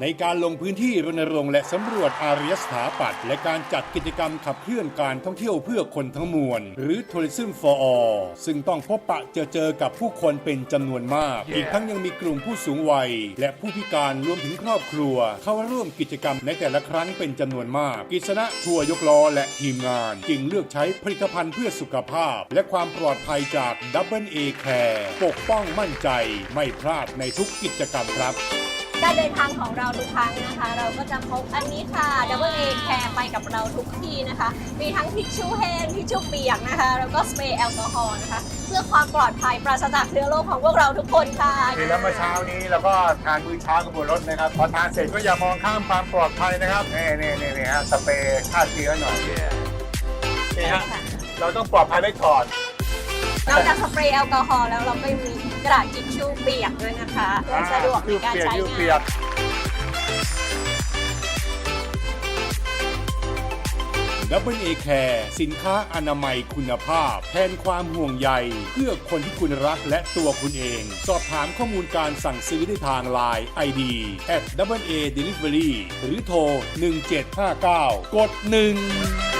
ในการลงพื้นที่รณรงค์และสำรวจอารยสถาปัตย์และการจัดกิจกรรมขับเคลื่อนการท่องเที่ยวเพื่อคนทั้งมวล หรือ Tourism for All ซึ่งต้องพบปะเจอเจอกับผู้คนเป็นจำนวนมากอีกทั้งยังมีกลุ่มผู้สูงวัย และผู้พิการรวมถึงครอบครัว เข้าร่วมกิจกรรมในแต่ละครั้งเป็นจำนวนมาก กิษณะทัวร์ยกล้อและทีมงาน จึงเลือกใช้ผลิตภัณฑ์เพื่อสุขภาพ และความปลอดภัยจาก Double A Care ปกป้องมั่นใจ ไม่พลาดในทุกกิจกรรมครับ การเดินทางของเราทุกครั้งนะคะ เราก็จะพกอันนี้ค่ะ Double A Care ไปกับเราทุกที่นะคะ มีทั้งทิชชู่แห้งทิชชู่เปียกนะคะ แล้วก็สเปรย์แอลกอฮอล์นะคะ เพื่อความปลอดภัยปราศจากเชื้อโรคของพวกเราทุกคนค่ะคือแล้วเมื่อเช้านี้เราก็ทานมื้อเช้ากับบนรถนะครับ พอทานเสร็จก็อย่ามองข้ามความปลอดภัยนะครับนี่นี่นี่นี่ฮะสเปรย์ฆ่าเชื้อหน่อยนี่ฮะเราต้องปลอดภัยไว้ก่อน นอกจากสเปรย์แอลกอฮอล์แล้วเราก็ยังมีกระดาษทิชชู่เปียกด้วยนะคะเพื่อสะดวกในการใช้ยืดงาเปียนก Double A Care สินค้าอนามัยคุณภาพ แทนความห่วงใย เพื่อคนที่คุณรักและตัวคุณเอง สอบถามข้อมูลการสั่งซื้อได้ทาง Line ID at double A Delivery หรือโทร 1759 กด 1